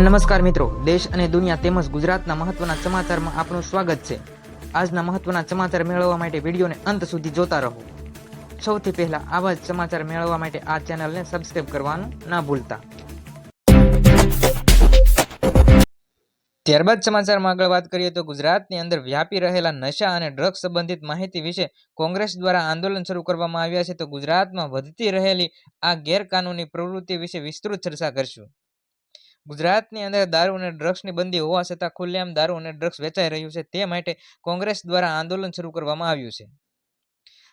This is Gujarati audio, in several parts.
નમસ્કાર મિત્રો, દેશ અને દુનિયા તેમજ ગુજરાતના મહત્વના સમાચારમાં આપનું સ્વાગત છે. આજના મહત્વના સમાચાર મેળવવા માટે વિડીયોને અંત સુધી જોતા રહો. સૌથી પહેલા આવા જ સમાચાર મેળવવા માટે આ ચેનલને સબસ્ક્રાઇબ કરવાનું ના ભૂલતા. ત્યારબાદ સમાચારમાં આગળ વાત કરીએ તો ગુજરાતની અંદર વ્યાપી રહેલા નશા અને ડ્રગ્સ સંબંધિત માહિતી વિશે કોંગ્રેસ દ્વારા આંદોલન શરૂ કરવામાં આવ્યા છે. તો ગુજરાતમાં વધતી રહેલી આ ગેરકાનૂની પ્રવૃત્તિ વિશે વિસ્તૃત ચર્ચા કરશું. ગુજરાતની અંદર દારૂ અને ડ્રગ્સની બંદી હોવા છતાં ખુલ્લેઆમ દારૂ અને ડ્રગ્સ વેચાઈ રહ્યું છે તે માટે કોંગ્રેસ દ્વારા આંદોલન શરૂ કરવામાં આવ્યું છે.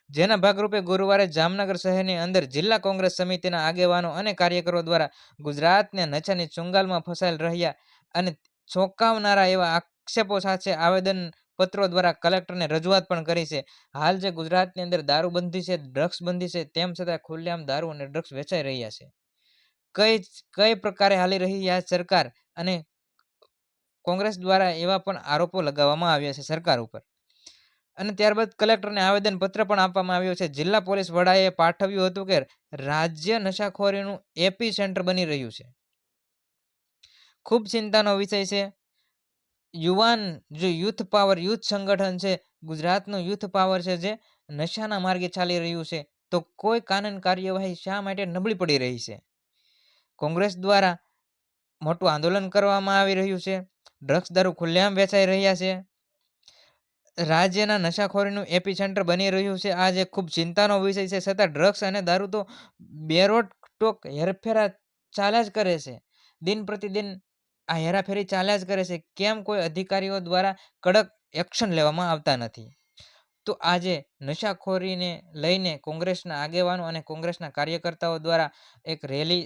જેના ભાગરૂપે ગુરુવારે જામનગર શહેરની અંદર જિલ્લા કોંગ્રેસ સમિતિના આગેવાનો અને કાર્યકરો દ્વારા ગુજરાતને નશાની ચુંગાલમાં ફસાયેલ રહ્યા અને ચોંકાવનારા એવા આક્ષેપો સાથે આવેદન પત્રો દ્વારા કલેક્ટરને રજૂઆત પણ કરી છે. હાલ જે ગુજરાતની અંદર દારૂબંધી છે ડ્રગ્સ બંધી છે તેમ છતાં ખુલ્લેઆમ દારૂ અને ડ્રગ્સ વેચાઈ રહ્યા છે. કઈ કઈ પ્રકારે હાલી રહી આ સરકાર અને કોંગ્રેસ દ્વારા એવા પણ આરોપો લગાવવામાં આવ્યા છે સરકાર ઉપર. અને ત્યારબાદ કલેક્ટરને આવેદન પત્ર પણ આપવામાં આવ્યો છે. જિલ્લા પોલીસ વડાએ પાઠવ્યું હતું કે રાજ્ય નશાખોરીનું એપી સેન્ટર બની રહ્યું છે. ખૂબ ચિંતાનો વિષય છે. યુવાન જો યુથ પાવર, યુથ સંગઠન છે, ગુજરાતનું યુથ પાવર છે જે નશાના માર્ગે ચાલી રહ્યું છે, તો કોઈ કાનૂન કાર્યવાહી શા માટે નબળી પડી રહી છે? કોંગ્રેસ દ્વારા મોટું આંદોલન કરવામાં આવી રહ્યું છે. ડ્રગ્સ દારૂ ખુલ્લેઆમ વેચાઈ રહ્યા છે. રાજ્યના નશાખોરીનું એપી સેન્ટર બની રહ્યું છે. આ જે ખૂબ ચિંતાનો વિષય છે. છતાં ડ્રગ્સ અને દારૂ તો બેરોટ ટોક હેરફેરા ચાલ્યા જ કરે છે. દિન પ્રતિદિન આ હેરાફેરી ચાલ્યા જ કરે છે. કેમ કોઈ અધિકારીઓ દ્વારા કડક એક્શન લેવામાં આવતા નથી? તો આજે નશાખોરીને લઈને કોંગ્રેસના આગેવાનો અને કોંગ્રેસના કાર્યકર્તાઓ દ્વારા એક રેલી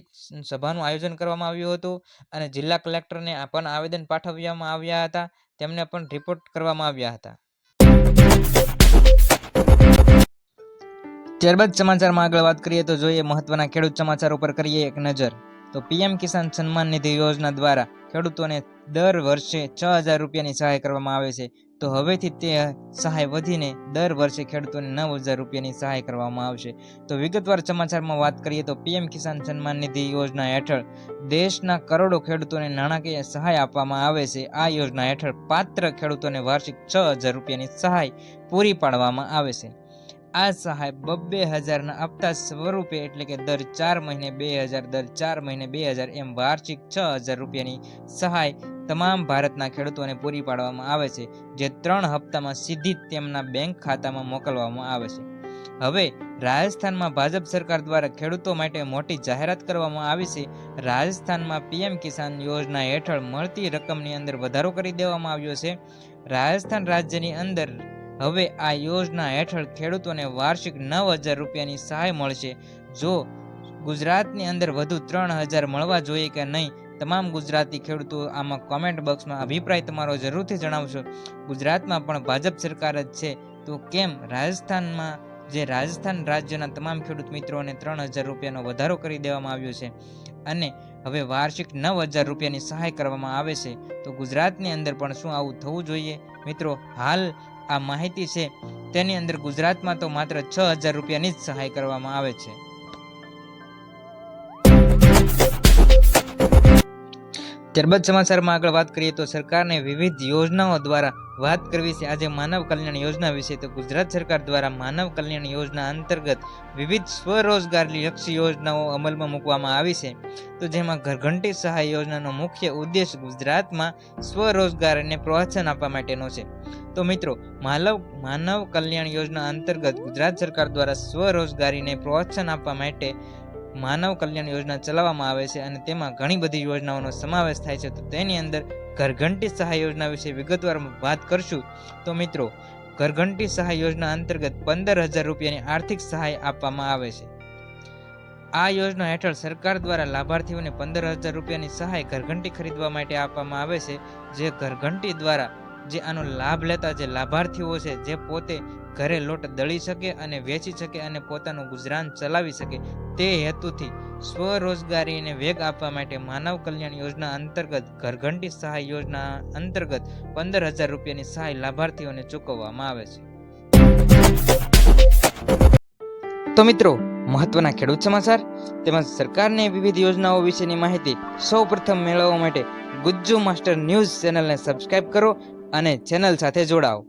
સભાનું આયોજન કરવામાં આવ્યું હતું અને જિલ્લા કલેક્ટરને પણ આવેદન પાઠવવામાં આવ્યા હતા. તેમને પણ રિપોર્ટ કરવામાં આવ્યા હતા. ત્યારબાદ સમાચારમાં આગળ વાત કરીએ તો જોઈએ મહત્વના ખેડૂત સમાચાર ઉપર કરીએ એક નજર. તો પીએમ કિસાન સન્માન નિધિ યોજના દ્વારા ખેડૂતોને દર વર્ષે છ હજાર રૂપિયાની સહાય કરવામાં આવે છે. તો હવેથી તે સહાય વધીને દર વર્ષે ખેડૂતોને નવ હજાર રૂપિયાની સહાય કરવામાં આવશે. તો વિગતવાર સમાચારમાં વાત કરીએ તો પીએમ કિસાન સન્માન નિધિ યોજના હેઠળ દેશના કરોડો ખેડૂતોને નાણાકીય સહાય આપવામાં આવે છે. આ યોજના હેઠળ પાત્ર ખેડૂતોને વાર્ષિક છ હજાર રૂપિયાની સહાય પૂરી પાડવામાં આવે છે. આ સહાય બબ્બે હજારના આપતા સ્વરૂપે એટલે કે દર ચાર મહિને બે હજાર, દર ચાર મહિને બે હજાર એમ વાર્ષિક છ હજાર રૂપિયાની સહાય તમામ ભારતના ખેડૂતોને પૂરી પાડવામાં આવે છે, જે ત્રણ હપ્તામાં સીધી તેમના બેંક ખાતામાં મોકલવામાં આવે છે. હવે રાજસ્થાનમાં ભાજપ સરકાર દ્વારા ખેડૂતો માટે મોટી જાહેરાત કરવામાં આવી છે. રાજસ્થાનમાં પીએમ કિસાન યોજના હેઠળ મળતી રકમની અંદર વધારો કરી દેવામાં આવ્યો છે. રાજસ્થાન રાજ્યની અંદર હવે આ યોજના હેઠળ ખેડૂતોને વાર્ષિક નવ હજાર રૂપિયાની સહાય મળશે. જો ગુજરાતની અંદર વધુ ત્રણ હજાર મળવા જોઈએ કે નહીં, તમામ ગુજરાતી ખેડૂતો આમાં કોમેન્ટ બોક્સમાં અભિપ્રાય તમારો જરૂરથી જણાવશો. ગુજરાતમાં પણ ભાજપ સરકાર જ છે. તો કેમ રાજસ્થાનમાં, જે રાજસ્થાન રાજ્યના તમામ ખેડૂત મિત્રોને ત્રણ હજાર રૂપિયાનો વધારો કરી દેવામાં આવ્યો છે અને હવે વાર્ષિક નવ હજાર રૂપિયાની સહાય કરવામાં આવે છે, તો ગુજરાતની અંદર પણ શું આવું થવું જોઈએ? મિત્રો, હાલ આ માહિતી છે. તેની અંદર ગુજરાતમાં તો માત્ર છ હજાર રૂપિયાની જ સહાય કરવામાં આવે છે. ત્યારબાદ સમાચારમાં આગળ વાત કરીએ તો સરકારને વિવિધ યોજનાઓ દ્વારા વાત કરવી છે. આજે માનવ કલ્યાણ યોજના વિશે તો ગુજરાત સરકાર દ્વારા માનવ કલ્યાણ યોજના અંતર્ગત વિવિધ સ્વરોજગાર લક્ષી યોજનાઓ અમલમાં મૂકવામાં આવી છે. તો જેમાં ઘરઘંટી સહાય યોજનાનો મુખ્ય ઉદ્દેશ ગુજરાતમાં સ્વરોજગારને પ્રોત્સાહન આપવા માટેનો છે. તો મિત્રો, માનવ માનવ કલ્યાણ યોજના અંતર્ગત ગુજરાત સરકાર દ્વારા સ્વરોજગારીને પ્રોત્સાહન આપવા માટે માનવ કલ્યાણ યોજના ચલાવવામાં આવે છે અને તેમાં ઘણી બધી યોજનાઓનો સમાવેશ થાય છે. તો તેની અંદર ઘરઘંટી સહાય યોજના વિશે વિગતવાર વાત કરશું. તો મિત્રો, ઘરઘંટી સહાય યોજના અંતર્ગત પંદર હજાર રૂપિયાની આર્થિક સહાય આપવામાં આવે છે. આ યોજના હેઠળ સરકાર દ્વારા લાભાર્થીઓને પંદર હજાર રૂપિયાની સહાય ઘરઘંટી ખરીદવા માટે આપવામાં આવે છે. જે ઘરઘંટી દ્વારા જે આનો લાભ લેતા જે લાભાર્થીઓ છે, જે પોતે ઘરે લોટ દળી શકે અને વેચી શકે અને પોતાનું ગુજરાન ચલાવી શકે તે હેતુથી સ્વરોજગારીને વેગ આપવા માટે માનવ કલ્યાણ યોજના અંતર્ગત ઘરઘંટી સહાય યોજના અંતર્ગત પંદર હજાર રૂપિયાની સહાય લાભાર્થીઓને ચૂકવવામાં આવે છે. તો મિત્રો, મહત્વના ખેડૂત સમાચાર તેમજ સરકારની વિવિધ યોજનાઓ વિશેની માહિતી સૌ પ્રથમ મેળવવા માટે ગુજ્જુ માસ્ટર ન્યૂઝ ચેનલને સબસ્ક્રાઇબ કરો અને ચેનલ સાથે જોડાઓ.